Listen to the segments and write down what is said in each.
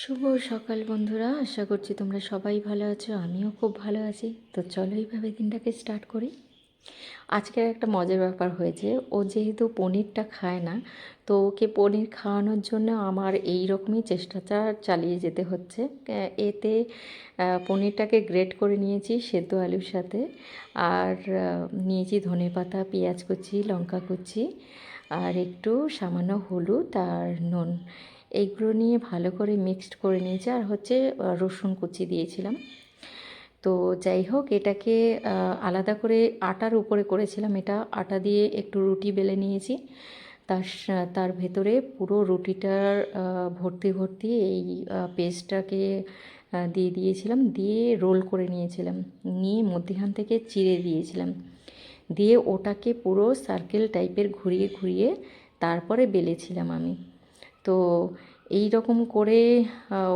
শুভ সকাল বন্ধুরা, আশা করছি তোমরা সবাই ভালো আছো, আমিও খুব ভালো আছি। তো চলো এইভাবে দিনটাকে স্টার্ট করি। আজকের একটা মজার ব্যাপার হয়েছে, ও যেহেতু পনিরটা খায় না, তো ওকে পনির খাওয়ানোর জন্য আমার এই রকমই চেষ্টাটা চালিয়ে যেতে হচ্ছে। এতে পনিরটাকে গ্রেট করে নিয়েছি সেদ্ধ আলুর সাথে, আর নিয়েছি ধনে পাতা, পেঁয়াজ কুচি, লঙ্কা কুচি, আর একটু সামান্য হলুদ আর নুন। এইগুলো নিয়ে ভালো করে মিক্সড করে নিয়েছি। আর হচ্ছে রসুন কুচি দিয়েছিলাম। তো যাই হোক, এটাকে আলাদা করে আটার উপরে করেছিলাম। এটা আটা দিয়ে একটু রুটি বেলে নিয়েছি। তার তার ভেতরে পুরো রুটিটার ভর্তি ভর্তি এই পেস্টটাকে দিয়ে দিয়েছিলাম। দিয়ে রোল করে নিয়েছিলাম। নিয়ে মধ্যখান থেকে চিড়ে দিয়েছিলাম। দিয়ে ওটাকে পুরো সার্কেল টাইপের ঘুরিয়ে ঘুরিয়ে তারপরে বেলেছিলাম আমি। তো এই রকম করে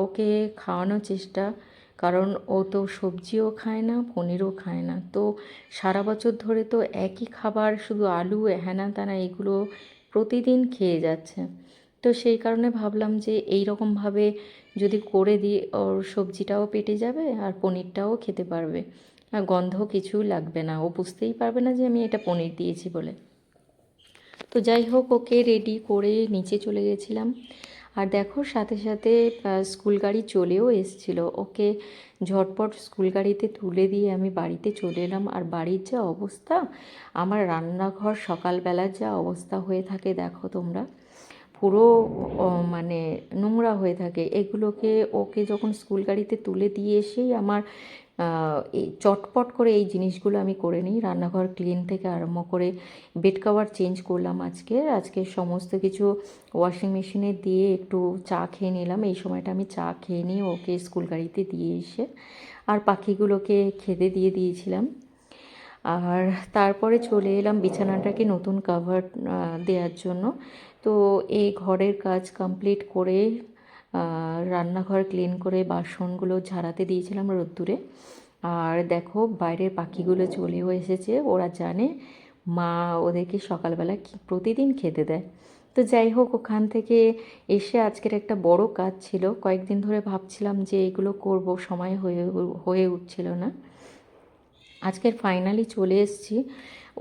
ওকে খাওয়ানোর চেষ্টা। কারণ ও তো সবজিও খায় না, পনিরও খায় না। তো সারা বছর ধরে তো একই খাবার, শুধু আলু হ্যানা ত্যানা এগুলো প্রতিদিন খেয়ে যাচ্ছে। তো সেই কারণে ভাবলাম যে এই রকমভাবে যদি করে দিই, ওর সবজিটাও পেটে যাবে আর পনিরটাও খেতে পারবে। আর গন্ধ কিছু লাগবে না। ও বুঝতেই পারবে না যে আমি এটা পনির দিয়েছি বলে। তো যাই হোক, ওকে রেডি করে নিচে চলে গেছিলাম। আর দেখো সাথে সাথে স্কুল গাড়ি চলেও এসছিল। ওকে ঝটপট স্কুল গাড়িতে তুলে দিয়ে আমি বাড়িতে চলে এলাম। আর বাড়ির যা অবস্থা, আমার রান্নাঘর সকালবেলার যা অবস্থা হয়ে থাকে, দেখো তোমরা। পুরো মানে নোংরা হয়ে থাকে। এগুলোকে ওকে যখন স্কুল গাড়িতে তুলে দিয়ে এসেই আমার এই চটপট করে এই জিনিসগুলো আমি করে নিই। রান্নাঘর ক্লিন থেকে আরম্ভ করে বেড কাভার চেঞ্জ করলাম আজকে। আজকে সমস্ত কিছু ওয়াশিং মেশিনে দিয়ে একটু চা খেয়ে নিলাম। এই সময়টা আমি চা খেয়ে নিয়ে ওকে স্কুল গাড়িতে দিয়ে এসে আর পাখিগুলোকে খেতে দিয়ে দিয়েছিলাম। আর তারপরে চলে এলাম বিছানাটাকে নতুন কাভার দেওয়ার জন্য। তো এই ঘরের কাজ কমপ্লিট করে রান্নাঘর ক্লিন করে বাসনগুলো ঝাড়াতে দিয়েছিলাম রোদ্দুরে। আর দেখো, বাইরের পাখিগুলো চলেও এসেছে। ওরা জানে মা ওদেরকে সকালবেলা প্রতিদিন খেতে দেয়। তো যাই হোক, ওখান থেকে এসে আজকের একটা বড় কাজ ছিল। কয়েকদিন ধরে ভাবছিলাম যে এগুলো করব, সময় হয়ে হয়ে উঠছিল না। আজকের ফাইনালি চলে এসেছি।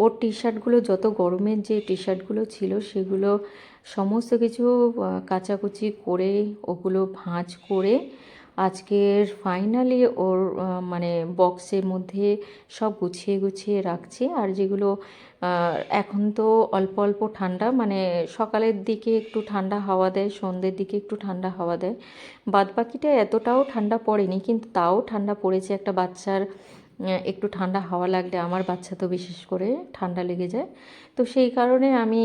ওর টি শার্টগুলো যত গরমের যে টি শার্টগুলো ছিল, সেগুলো সমস্ত কিছু কাচাকুচি করে, ওগুলো ভাঁজ করে আজকের ফাইনালি ওর মানে বক্সের মধ্যে সব গুছিয়ে গুছিয়ে রাখছি। আর যেগুলো এখন তো অল্প অল্প ঠান্ডা মানে সকালের দিকে একটু ঠান্ডা হাওয়া দেয়, সন্ধ্যের দিকে একটু ঠান্ডা হাওয়া দেয়। বাদ বাকিটা এতটাও ঠান্ডা পড়েনি, কিন্তু তাও ঠান্ডা পড়েছে একটা বাচ্চার একটু ঠান্ডা হাওয়া লাগলে আমার বাচ্চা তো বিশেষ করে ঠান্ডা লেগে যায়। তো সেই কারণে আমি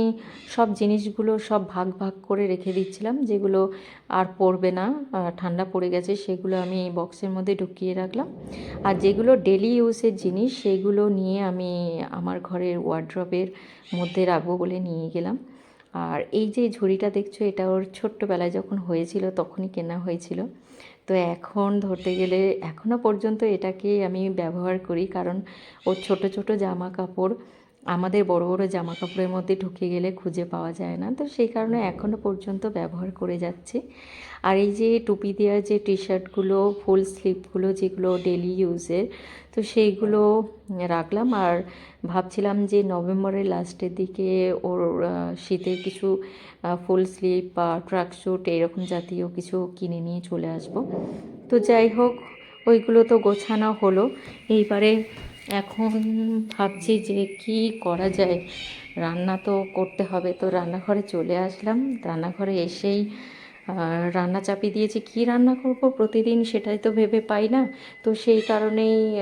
সব জিনিসগুলো সব ভাগ ভাগ করে রেখে দিচ্ছিলাম, যেগুলো আর পড়বে না ঠান্ডা পড়ে গেছে সেগুলো আমি বক্সের মধ্যে ঢুকিয়ে রাখলাম। আর যেগুলো ডেলি ইউজের জিনিস সেগুলো নিয়ে আমি আমার ঘরের ওয়ার্ড্রপের মধ্যে রাখব বলে নিয়ে গেলাম। আর এই যে ঝুড়িটা দেখছ, এটা ওর ছোট্টবেলায় যখন হয়েছিল তখনই কেনা হয়েছিল। তো এখন ধরতে গেলে এখনও পর্যন্ত এটাকে আমি ব্যবহার করি, কারণ ওর ছোট ছোট জামা কাপড় আমাদের বড় বড় জামা কাপড়ের মধ্যে ঢুকে গেলে খুঁজে পাওয়া যায় না। তো সেই কারণে এখনও পর্যন্ত ব্যবহার করে যাচ্ছে। আর এই যে টুপি দেওয়ার যে টি শার্টগুলো ফুল স্লিপগুলো যেগুলো ডেলি ইউজের তো সেইগুলো রাখলাম। আর ভাবছিলাম যে নভেম্বরের লাস্টের দিকে ওর শীতের কিছু ফুল স্লিপ বা ট্রাক স্যুট এরকম জাতীয় কিছু কিনে নিয়ে চলে আসব। তো যাই হোক, ওইগুলো তো গোছানো হলো। এইবারে এখন ভাবছি যে কি করা যায়। রান্না তো করতে হবে। তো রান্নাঘরে চলে আসলাম। রান্নাঘরে এসেই রান্না চাপিয়ে দিয়েছি কি রান্না করব প্রতিদিন সেটাই তো ভেবে পাই না। তো সেই কারণেই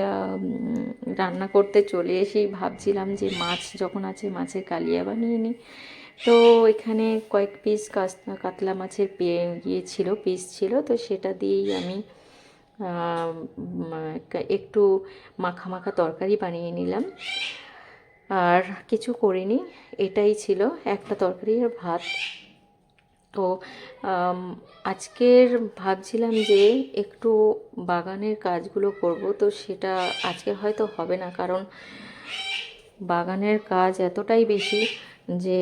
রান্না করতে চলে এসেই ভাবছিলাম যে মাছ যখন আছে মাছের কালিয়া বানিয়ে নিই। তো এখানে কয়েক পিস কাতলা মাছের পে- ইয়ে ছিল পিস ছিল। তো সেটা দিয়েই আমি একটু মাখা মাখা তরকারি বানিয়ে নিলাম। আর কিছু করিনি, এটাই ছিল একটা তরকারি আর ভাত। তো আজকের ভাবছিলাম যে একটু বাগানের কাজগুলো করব, তো সেটা আজকে হয়তো হবে না, কারণ বাগানের কাজ এতটাই বেশি যে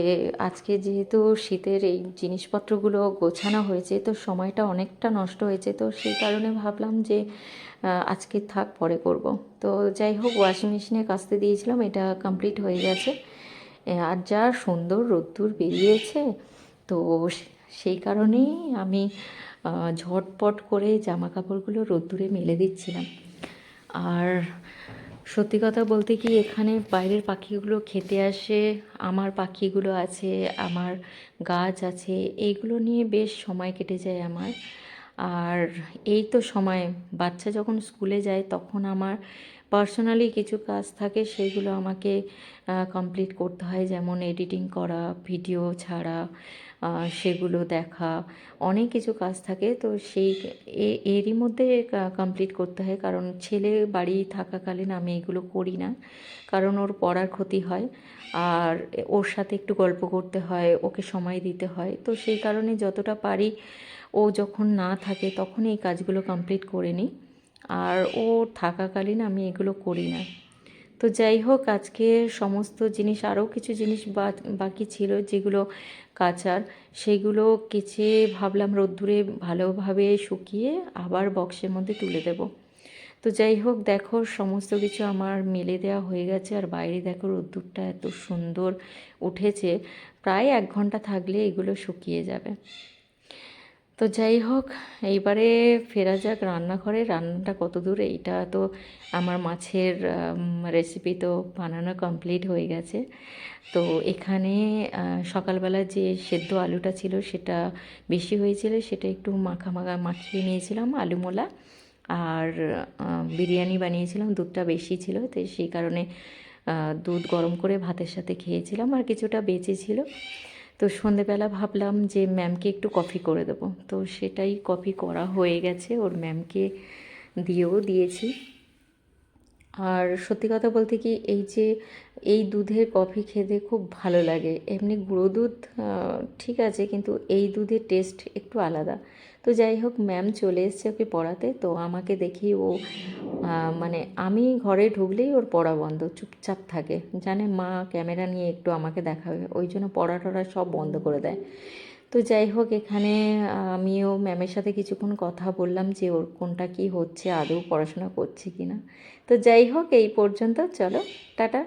আজকে যেহেতু শীতের এই জিনিসপত্রগুলো গোছানো হয়েছে, তো সময়টা অনেকটা নষ্ট হয়েছে, তো সেই কারণে ভাবলাম যে আজকে থাক, পরে করব। তো যাই হোক ওয়াশিং মেশিনে কাচতে দিয়েছিলাম, এটা কমপ্লিট হয়ে গেছে। আর যা সুন্দর রোদ্দুর বেরিয়েছে, তো সেই কারণেই আমি ঝটপট করে জামা কাপড়গুলো রোদ্দুরে মেলে দিচ্ছিলাম। আর সত্যি কথা বলতে কি, এখানে বাইরের পাখিগুলো খেতে আসে, আমার পাখিগুলো আছে, আমার গাছ আছে এইগুলো নিয়ে বেশ সময় কেটে যায় আমার। আর এই তো সময়, বাচ্চা যখন স্কুলে যায় তখন আমার পার্সোনালি কিছু কাজ থাকে সেগুলো আমাকে কমপ্লিট করতে হয়। যেমন এডিটিং করা ভিডিও ছাড়া সেগুলো দেখা, অনেক কিছু কাজ থাকে। তো সেই এরই মধ্যে কমপ্লিট করতে হয়। কারণ ছেলে বাড়ি থাকাকালীন আমি এগুলো করি না। কারণ ওর পড়ার ক্ষতি হয়। আর ওর সাথে একটু গল্প করতে হয়, ওকে সময় দিতে হয়। তো সেই কারণে যতটা পারি ও যখন না থাকে তখন এই কাজগুলো কমপ্লিট করে নিই। আর ও থাকাকালীন আমি এগুলো করি না। তো যাই হোক, আজকে সমস্ত জিনিস, আরও কিছু জিনিস বাকি ছিল যেগুলো কাচার, সেগুলো কেচে ভাবলাম রোদ্দুরে ভালোভাবে শুকিয়ে আবার বক্সের মধ্যে তুলে দেব। তো যাই হোক, দেখো সমস্ত কিছু আমার মেলে দেওয়া হয়ে গেছে আর বাইরে দেখো রোদ্দুরটা এত সুন্দর উঠেছে। প্রায় এক ঘণ্টা থাকলে এগুলো শুকিয়ে যাবে। তো যাই হোক, এইবারে ফেরা যাক রান্নাঘরে। রান্নাটা কত দূর, এইটা তো আমার মাছের রেসিপি তো বানানো কমপ্লিট হয়ে গেছে। তো এখানে সকালবেলা যে সেদ্ধ আলুটা ছিল সেটা বেশি হয়েছিল, সেটা একটু মাখা মাখা মাখিয়ে নিয়েছিলাম আলু মোলা। আর বিরিয়ানি বানিয়েছিলাম, দুধটা বেশি ছিল, তো সেই কারণে দুধ গরম করে ভাতের সাথে খেয়েছিলাম, আর কিছুটা বেঁচে ছিল। তো সন্ধেবেলা ভাবলাম যে ম্যামকে একটু কফি করে দেবো। তো সেটাই কফি করা হয়ে গেছে। ওর ম্যামকে দিয়েও দিয়েছি। আর সত্যি কথা বলতে কি, এই যে এই দুধের কফি খেতে খুব ভালো লাগে। এমনি গুঁড়ো দুধ ঠিক আছে, কিন্তু এই দুধের টেস্ট একটু আলাদা। তো যাই হোক ম্যাম চলে এসছে ওকে পড়াতে, তো আমাকে দেখি ও মানে আমি ঘরে ঢুকলেই ওর পড়া বন্ধ, চুপচাপ থাকে। জানে মা ক্যামেরা নিয়ে একটু আমাকে দেখাবে, ওই জন্য পড়া টড়া সব বন্ধ করে দেয়। তো যাই হোক, এখানে আমিও ম্যামের সাথে কিছুক্ষণ কথা বললাম যে ওর কোনটা কি হচ্ছে, আদৌ পড়াশোনা করছে কি না তো যাই হোক, এই পর্যন্ত। চলো, টাটা।